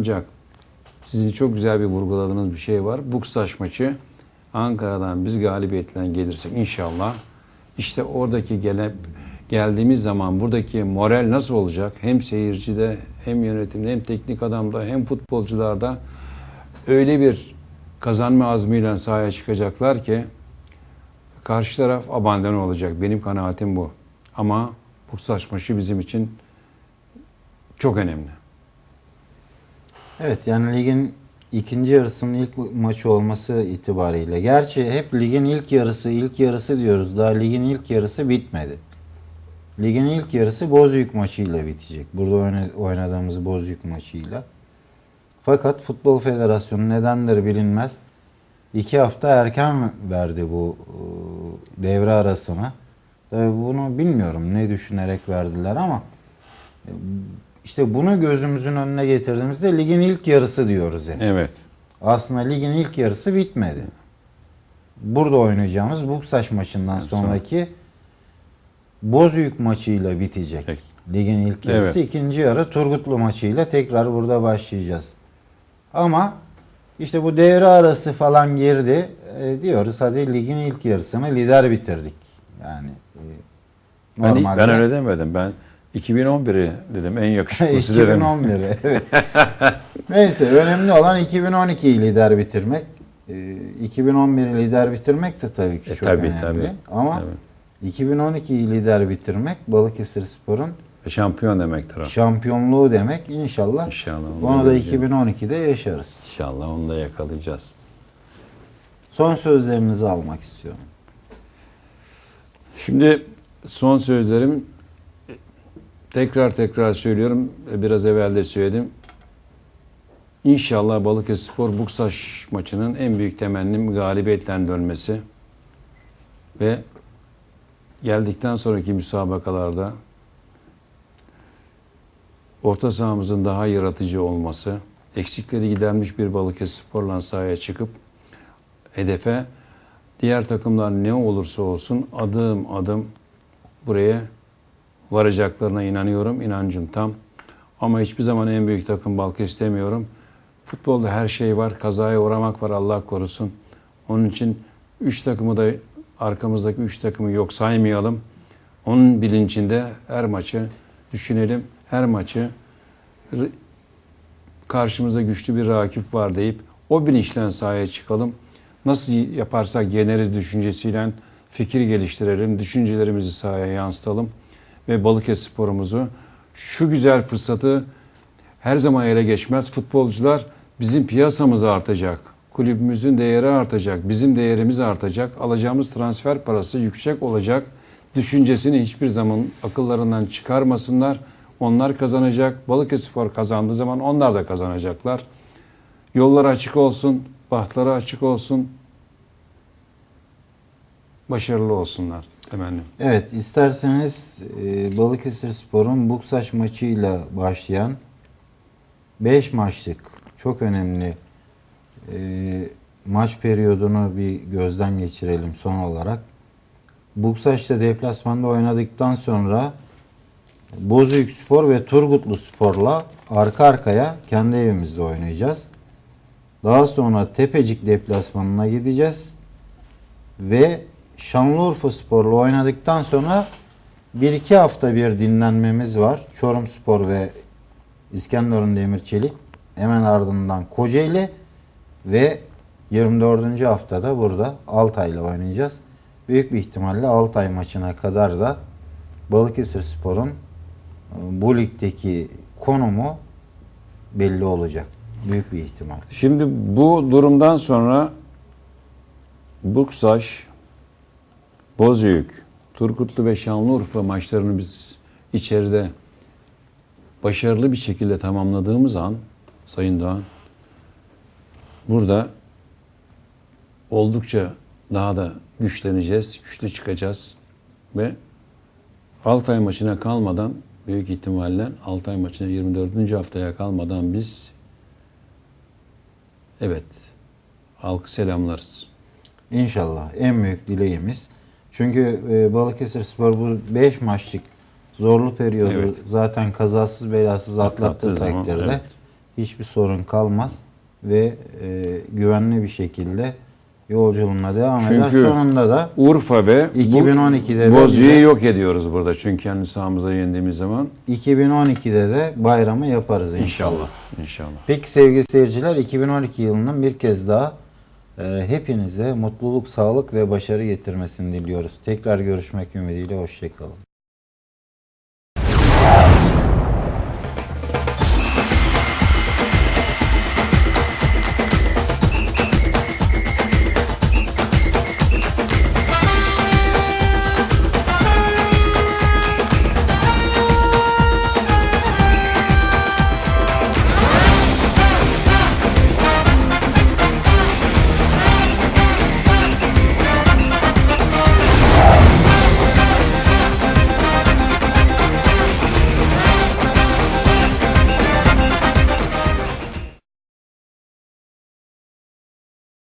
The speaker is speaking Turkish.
Ancak sizin çok güzel bir vurguladığınız bir şey var. Buksaş maçı Ankara'dan biz galibiyetle gelirsek inşallah işte oradaki gele, geldiğimiz zaman buradaki moral nasıl olacak? Hem seyircide hem yönetimde hem teknik adamda hem futbolcularda öyle bir kazanma azmiyle sahaya çıkacaklar ki karşı taraf abandon olacak. Benim kanaatim bu. Ama Buksaş maçı bizim için çok önemli. Evet yani ligin ikinci yarısının ilk maçı olması itibariyle. Gerçi hep ligin ilk yarısı ilk yarısı diyoruz. Daha ligin ilk yarısı bitmedi. Ligin ilk yarısı Bozüyük maçıyla bitecek. Burada oyna- oynadığımız Bozüyük maçıyla. Fakat Futbol Federasyonu nedendir bilinmez. İki hafta erken verdi bu e, devre arasını. Tabii bunu bilmiyorum ne düşünerek verdiler ama e, işte bunu gözümüzün önüne getirdiğimizde ligin ilk yarısı diyoruz hep. Evet. Aslında ligin ilk yarısı bitmedi. Burada oynayacağımız Buksaş maçından Evet, sonra- sonraki Bozüyük maçıyla bitecek. Peki. Ligin ilk yarısı. Evet. ikinci yarı Turgutlu maçıyla tekrar burada başlayacağız. Ama işte bu devre arası falan girdi. E, diyoruz hadi ligin ilk yarısını lider bitirdik. Yani e, Ben, normalde ben öyle demedim. Ben 2011'i dedim en yakışıklısı dedim. 2011'i. evet. Neyse önemli olan 2012'yi lider bitirmek. Ee, 2011'i lider bitirmek de tabii ki E, çok tabii, önemli. tabii. Ama Tabii. 2012'yi lider bitirmek Balıkesir Spor'un Şampiyon demektir o. şampiyonluğu demek. İnşallah İnşallah. onu da göreceğiz. 2012'de yaşarız. İnşallah onu da yakalayacağız. Son sözlerinizi almak istiyorum. Şimdi son sözlerim tekrar tekrar söylüyorum. Biraz evvel de söyledim. İnşallah Balıkesirspor Buksaş maçının en büyük temennim galibiyetle dönmesi ve geldikten sonraki müsabakalarda orta sahamızın daha yaratıcı olması, eksikleri gidermiş bir Balıkesirspor'la sahaya çıkıp hedefe diğer takımlar ne olursa olsun adım adım buraya varacaklarına inanıyorum. İnancım tam. Ama hiçbir zaman en büyük takım Balıkesir demiyorum. Futbolda her şey var. Kazaya uğramak var Allah korusun. Onun için üç takımı da arkamızdaki üç takımı yok saymayalım. Onun bilincinde her maçı düşünelim. Her maçı karşımızda güçlü bir rakip var deyip o bilinçle sahaya çıkalım. Nasıl yaparsak yeneriz düşüncesiyle fikir geliştirelim, düşüncelerimizi sahaya yansıtalım ve Balıkesir sporumuzu şu güzel fırsatı her zaman ele geçmez. Futbolcular bizim piyasamız artacak. Kulübümüzün değeri artacak. Bizim değerimiz artacak. Alacağımız transfer parası yüksek olacak. Düşüncesini hiçbir zaman akıllarından çıkarmasınlar. Onlar kazanacak. Balıkesirspor kazandığı zaman onlar da kazanacaklar. Yolları açık olsun, bahtları açık olsun. Başarılı olsunlar temennim. Evet isterseniz e, Balıkesir Spor'un Buksaş maçıyla başlayan 5 maçlık çok önemli e, maç periyodunu bir gözden geçirelim son olarak. Buksaş'ta deplasmanda oynadıktan sonra Bozüyük Spor ve Turgutlu Spor'la arka arkaya kendi evimizde oynayacağız. Daha sonra Tepecik deplasmanına gideceğiz ve Şanlıurfa Spor'la oynadıktan sonra bir iki hafta bir dinlenmemiz var. Çorum Spor ve İskenderun Demirçelik. Hemen ardından Kocaeli ve 24. haftada burada Altay'la oynayacağız. Büyük bir ihtimalle Altay maçına kadar da Balıkesir Spor'un e, bu ligdeki konumu belli olacak. Büyük bir ihtimal. Şimdi bu durumdan sonra Buksaş, Bozüyük, Turgutlu ve Şanlıurfa maçlarını biz içeride başarılı bir şekilde tamamladığımız an Sayın Doğan burada oldukça daha da güçleneceğiz, güçlü çıkacağız ve Altay maçına kalmadan büyük ihtimalle Altay maçına 24. haftaya kalmadan biz Evet. Halkı selamlarız. İnşallah en büyük dileğimiz. Çünkü e, Balıkesir Spor bu 5 maçlık zorlu periyodu Evet. zaten kazasız belasız atlattığı takdirde evet. hiçbir sorun kalmaz ve e, güvenli bir şekilde yolculuğuna devam eder. Çünkü Sonunda da Urfa ve bu 2012'de de Bozüyük'ü bize- yok ediyoruz burada. Çünkü kendi sahamıza yendiğimiz zaman 2012'de de bayramı yaparız inşallah. inşallah. İnşallah. Peki sevgili seyirciler 2012 yılının bir kez daha hepinize mutluluk, sağlık ve başarı getirmesini diliyoruz. Tekrar görüşmek ümidiyle hoşçakalın.